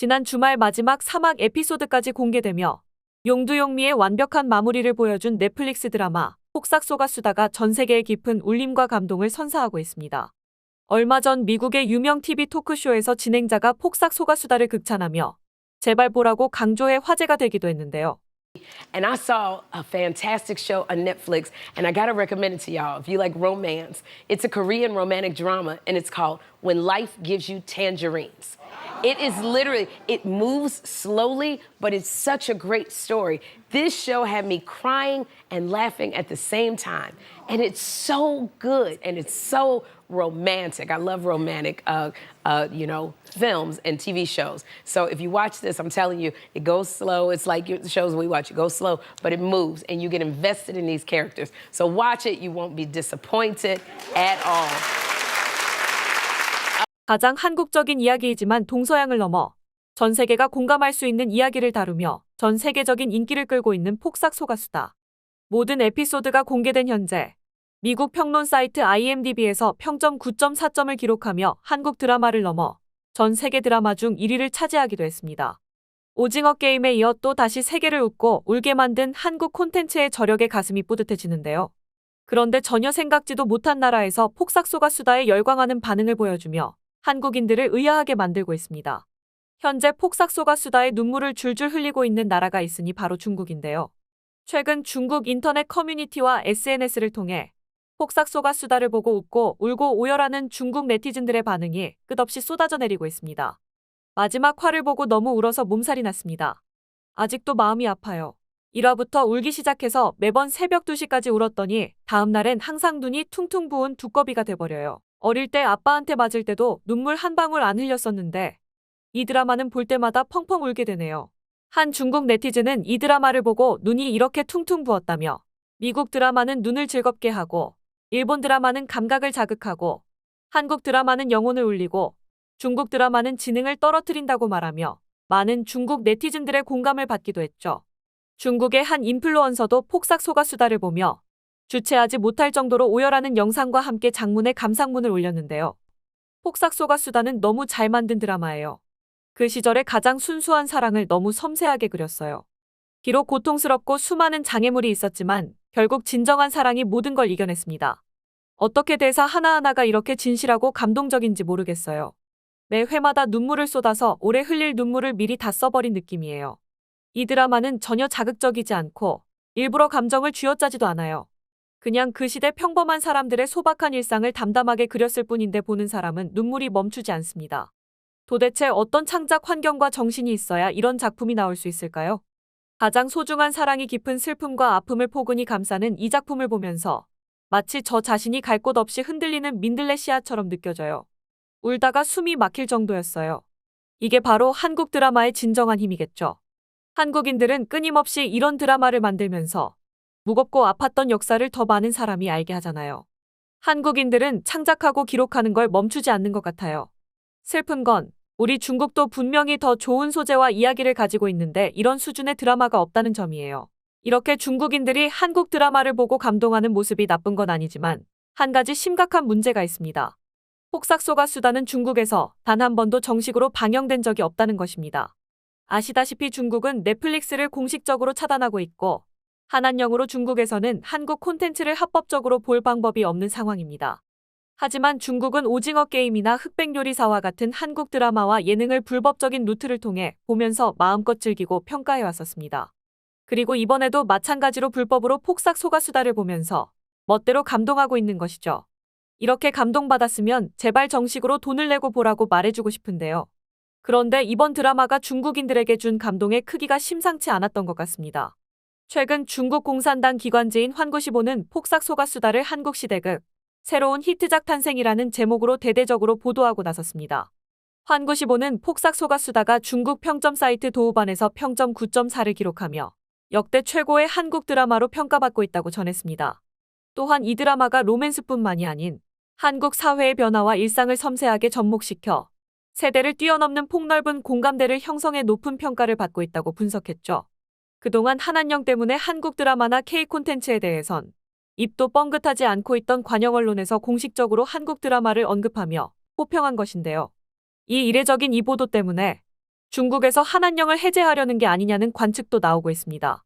지난 주말 마지막 사막 에피소드까지 공개되며 용두용미의 완벽한 마무리를 보여준 넷플릭스 드라마 폭삭 속았수다가 전 세계의 깊은 울림과 감동을 선사하고 있습니다. 얼마 전 미국의 유명 TV 토크쇼에서 진행자가 폭삭 속았수다를 극찬하며 제발 보라고 강조해 화제가 되기도 했는데요. And I saw a fantastic show on Netflix, and I gotta recommend it to y'all if you like romance. It's a Korean romantic drama, and it's called When Life Gives You Tangerines. It is literally, it moves slowly, but it's such a great story. This show had me crying and laughing at the same time. And it's so good and it's so romantic. I love romantic, uh, uh, you know, films and TV shows. So if you watch this, I'm telling you, it goes slow. It's like the shows we watch, it goes slow, but it moves and you get invested in these characters. So watch it, you won't be disappointed at all. 가장 한국적인 이야기이지만 동서양을 넘어 전 세계가 공감할 수 있는 이야기를 다루며 전 세계적인 인기를 끌고 있는 폭삭 소가수다. 모든 에피소드가 공개된 현재 미국 평론 사이트 IMDb에서 평점 9.4점을 기록하며 한국 드라마를 넘어 전 세계 드라마 중 1위를 차지하기도 했습니다. 오징어 게임에 이어 또 다시 세계를 웃고 울게 만든 한국 콘텐츠의 저력에 가슴이 뿌듯해지는데요. 그런데 전혀 생각지도 못한 나라에서 폭삭 소가수다에 열광하는 반응을 보여주며 한국인들을 의아하게 만들고 있습니다. 현재 폭삭 소가 수다에 눈물을 줄줄 흘리고 있는 나라가 있으니 바로 중국인데요. 최근 중국 인터넷 커뮤니티와 SNS를 통해 폭삭 소가 수다를 보고 웃고 울고 오열하는 중국 네티즌들의 반응이 끝없이 쏟아져 내리고 있습니다. 마지막 화를 보고 너무 울어서 몸살이 났습니다. 아직도 마음이 아파요. 1화부터 울기 시작해서 매번 새벽 2시까지 울었더니 다음날엔 항상 눈이 퉁퉁 부은 두꺼비가 돼버려요. 어릴 때 아빠한테 맞을 때도 눈물 한 방울 안 흘렸었는데 이 드라마는 볼 때마다 펑펑 울게 되네요. 한 중국 네티즌은 이 드라마를 보고 눈이 이렇게 퉁퉁 부었다며 미국 드라마는 눈을 즐겁게 하고 일본 드라마는 감각을 자극하고 한국 드라마는 영혼을 울리고 중국 드라마는 지능을 떨어뜨린다고 말하며 많은 중국 네티즌들의 공감을 받기도 했죠. 중국의 한 인플루언서도 폭삭 소가수다를 보며 주체하지 못할 정도로 오열하는 영상과 함께 장문의 감상문을 올렸는데요. 폭삭 소가 수다는 너무 잘 만든 드라마예요. 그 시절의 가장 순수한 사랑을 너무 섬세하게 그렸어요. 비록 고통스럽고 수많은 장애물이 있었지만 결국 진정한 사랑이 모든 걸 이겨냈습니다. 어떻게 대사 하나하나가 이렇게 진실하고 감동적인지 모르겠어요. 매 회마다 눈물을 쏟아서 오래 흘릴 눈물을 미리 다 써버린 느낌이에요. 이 드라마는 전혀 자극적이지 않고 일부러 감정을 쥐어짜지도 않아요. 그냥 그 시대 평범한 사람들의 소박한 일상을 담담하게 그렸을 뿐인데 보는 사람은 눈물이 멈추지 않습니다. 도대체 어떤 창작 환경과 정신이 있어야 이런 작품이 나올 수 있을까요? 가장 소중한 사랑이 깊은 슬픔과 아픔을 포근히 감싸는 이 작품을 보면서 마치 저 자신이 갈 곳 없이 흔들리는 민들레 씨앗처럼 느껴져요. 울다가 숨이 막힐 정도였어요. 이게 바로 한국 드라마의 진정한 힘이겠죠. 한국인들은 끊임없이 이런 드라마를 만들면서 무겁고 아팠던 역사를 더 많은 사람이 알게 하잖아요. 한국인들은 창작하고 기록하는 걸 멈추지 않는 것 같아요. 슬픈 건 우리 중국도 분명히 더 좋은 소재와 이야기를 가지고 있는데 이런 수준의 드라마가 없다는 점이에요. 이렇게 중국인들이 한국 드라마를 보고 감동하는 모습이 나쁜 건 아니지만 한 가지 심각한 문제가 있습니다. 폭삭소가 수다는 중국에서 단 한 번도 정식으로 방영된 적이 없다는 것입니다. 아시다시피 중국은 넷플릭스를 공식적으로 차단하고 있고 한한령으로 중국에서는 한국 콘텐츠를 합법적으로 볼 방법이 없는 상황입니다. 하지만 중국은 오징어 게임이나 흑백 요리사와 같은 한국 드라마와 예능을 불법적인 루트를 통해 보면서 마음껏 즐기고 평가해 왔었습니다. 그리고 이번에도 마찬가지로 불법으로 폭삭 소가수다를 보면서 멋대로 감동하고 있는 것이죠. 이렇게 감동받았으면 제발 정식으로 돈을 내고 보라고 말해주고 싶은데요. 그런데 이번 드라마가 중국인들에게 준 감동의 크기가 심상치 않았던 것 같습니다. 최근 중국 공산당 기관지인 환구시보는 폭삭 소가수다를 한국 시대극 새로운 히트작 탄생이라는 제목으로 대대적으로 보도하고 나섰습니다. 환구시보는 폭삭 소가수다가 중국 평점 사이트 도우반에서 평점 9.4를 기록하며 역대 최고의 한국 드라마로 평가받고 있다고 전했습니다. 또한 이 드라마가 로맨스뿐만이 아닌 한국 사회의 변화와 일상을 섬세하게 접목시켜 세대를 뛰어넘는 폭넓은 공감대를 형성해 높은 평가를 받고 있다고 분석했죠. 그동안 한한령 때문에 한국 드라마나 K 콘텐츠에 대해선 입도 뻥긋하지 않고 있던 관영 언론에서 공식적으로 한국 드라마를 언급하며 호평한 것인데요. 이 이례적인 이 보도 때문에 중국에서 한한령을 해제하려는 게 아니냐는 관측도 나오고 있습니다.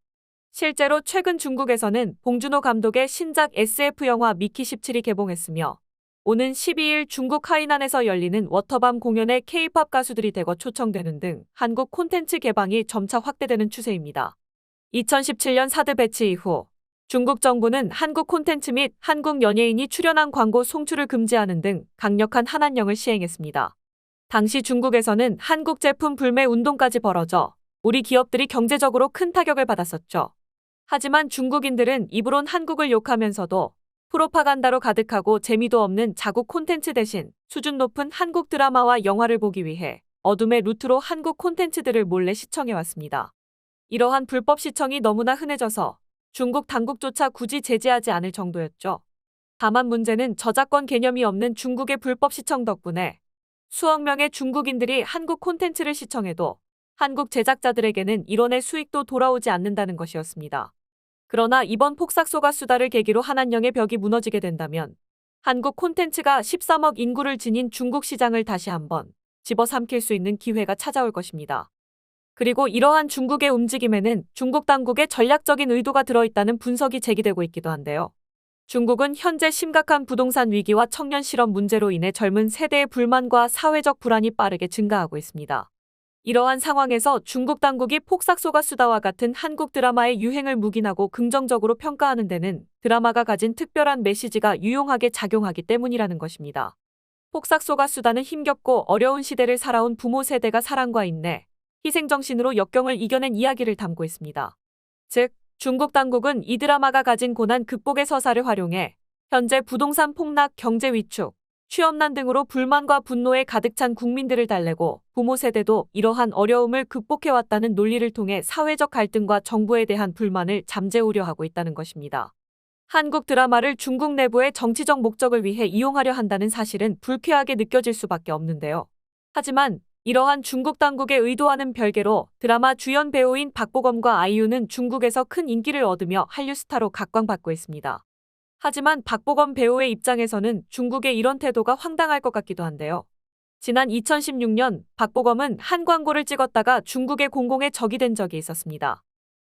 실제로 최근 중국에서는 봉준호 감독의 신작 SF 영화 미키 17이 개봉했으며 오는 12일 중국 하이난에서 열리는 워터밤 공연에 K-팝 가수들이 대거 초청되는 등 한국 콘텐츠 개방이 점차 확대되는 추세입니다. 2017년 사드 배치 이후 중국 정부는 한국 콘텐츠 및 한국 연예인이 출연한 광고 송출을 금지하는 등 강력한 한한령을 시행했습니다. 당시 중국에서는 한국 제품 불매 운동까지 벌어져 우리 기업들이 경제적으로 큰 타격을 받았었죠. 하지만 중국인들은 입으론 한국을 욕하면서도 프로파간다로 가득하고 재미도 없는 자국 콘텐츠 대신 수준 높은 한국 드라마와 영화를 보기 위해 어둠의 루트로 한국 콘텐츠들을 몰래 시청해왔습니다. 이러한 불법 시청이 너무나 흔해져서 중국 당국조차 굳이 제재하지 않을 정도였죠. 다만 문제는 저작권 개념이 없는 중국의 불법 시청 덕분에 수억 명의 중국인들이 한국 콘텐츠를 시청해도 한국 제작자들에게는 일원의 수익도 돌아오지 않는다는 것이었습니다. 그러나 이번 폭삭소가 수다를 계기로 한한령의 벽이 무너지게 된다면 한국 콘텐츠가 13억 인구를 지닌 중국 시장을 다시 한번 집어삼킬 수 있는 기회가 찾아올 것입니다. 그리고 이러한 중국의 움직임에는 중국 당국의 전략적인 의도가 들어있다는 분석이 제기되고 있기도 한데요. 중국은 현재 심각한 부동산 위기와 청년 실업 문제로 인해 젊은 세대의 불만과 사회적 불안이 빠르게 증가하고 있습니다. 이러한 상황에서 중국 당국이 폭삭소가 수다와 같은 한국 드라마의 유행을 묵인하고 긍정적으로 평가하는 데는 드라마가 가진 특별한 메시지가 유용하게 작용하기 때문이라는 것입니다. 폭삭소가 수다는 힘겹고 어려운 시대를 살아온 부모 세대가 사랑과 인내, 희생정신으로 역경을 이겨낸 이야기를 담고 있습니다. 즉, 중국 당국은 이 드라마가 가진 고난 극복의 서사를 활용해 현재 부동산 폭락, 경제 위축, 취업난 등으로 불만과 분노에 가득 찬 국민들을 달래고 부모 세대도 이러한 어려움을 극복해왔다는 논리를 통해 사회적 갈등과 정부에 대한 불만을 잠재우려 하고 있다는 것입니다. 한국 드라마를 중국 내부의 정치적 목적을 위해 이용하려 한다는 사실은 불쾌하게 느껴질 수밖에 없는데요. 하지만 이러한 중국 당국의 의도와는 별개로 드라마 주연 배우인 박보검과 아이유는 중국에서 큰 인기를 얻으며 한류 스타로 각광받고 있습니다. 하지만 박보검 배우의 입장에서는 중국의 이런 태도가 황당할 것 같기도 한데요. 지난 2016년 박보검은 한 광고를 찍었다가 중국의 공공에 적이 된 적이 있었습니다.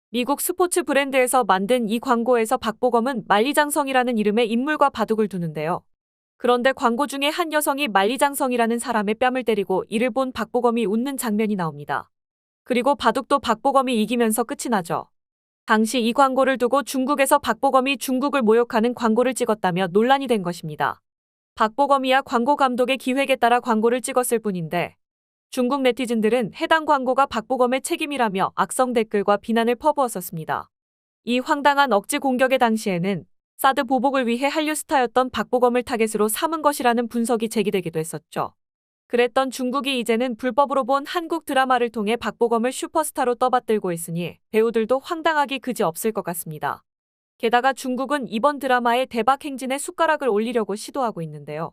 미국 스포츠 브랜드에서 만든 이 광고에서 박보검은 만리장성이라는 이름의 인물과 바둑을 두는데요. 그런데 광고 중에 한 여성이 만리장성이라는 사람의 뺨을 때리고 이를 본 박보검이 웃는 장면이 나옵니다. 그리고 바둑도 박보검이 이기면서 끝이 나죠. 당시 이 광고를 두고 중국에서 박보검이 중국을 모욕하는 광고를 찍었다며 논란이 된 것입니다. 박보검이야 광고 감독의 기획에 따라 광고를 찍었을 뿐인데 중국 네티즌들은 해당 광고가 박보검의 책임이라며 악성 댓글과 비난을 퍼부었었습니다. 이 황당한 억지 공격의 당시에는 사드 보복을 위해 한류 스타였던 박보검을 타겟으로 삼은 것이라는 분석이 제기되기도 했었죠. 그랬던 중국이 이제는 불법으로 본 한국 드라마를 통해 박보검을 슈퍼스타로 떠받들고 있으니 배우들도 황당하기 그지 없을 것 같습니다. 게다가 중국은 이번 드라마의 대박 행진에 숟가락을 올리려고 시도하고 있는데요.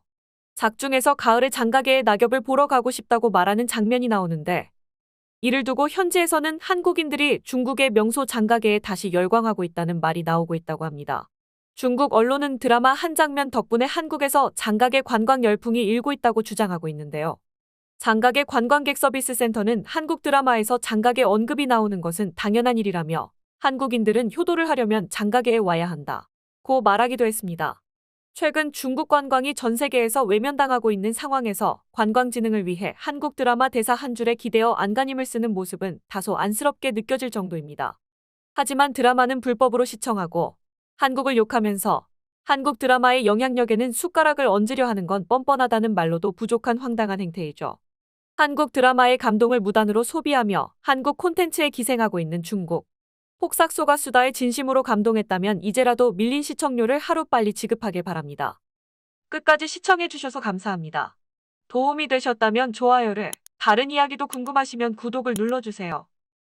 작중에서 가을에 장가계의 낙엽을 보러 가고 싶다고 말하는 장면이 나오는데 이를 두고 현지에서는 한국인들이 중국의 명소 장가계에 다시 열광하고 있다는 말이 나오고 있다고 합니다. 중국 언론은 드라마 한 장면 덕분에 한국에서 장가계 관광 열풍이 일고 있다고 주장하고 있는데요. 장가계 관광객 서비스 센터는 한국 드라마에서 장가계 언급이 나오는 것은 당연한 일이라며 한국인들은 효도를 하려면 장가계에 와야 한다. 고 말하기도 했습니다. 최근 중국 관광이 전 세계에서 외면당하고 있는 상황에서 관광 진흥을 위해 한국 드라마 대사 한 줄에 기대어 안간힘을 쓰는 모습은 다소 안쓰럽게 느껴질 정도입니다. 하지만 드라마는 불법으로 시청하고 한국을 욕하면서 한국 드라마의 영향력에는 숟가락을 얹으려 하는 건 뻔뻔하다는 말로도 부족한 황당한 행태이죠. 한국 드라마의 감동을 무단으로 소비하며 한국 콘텐츠에 기생하고 있는 중국. 폭삭소가 수다에 진심으로 감동했다면 이제라도 밀린 시청료를 하루빨리 지급하길 바랍니다. 끝까지 시청해주셔서 감사합니다. 도움이 되셨다면 좋아요를, 다른 이야기도 궁금하시면 구독을 눌러주세요.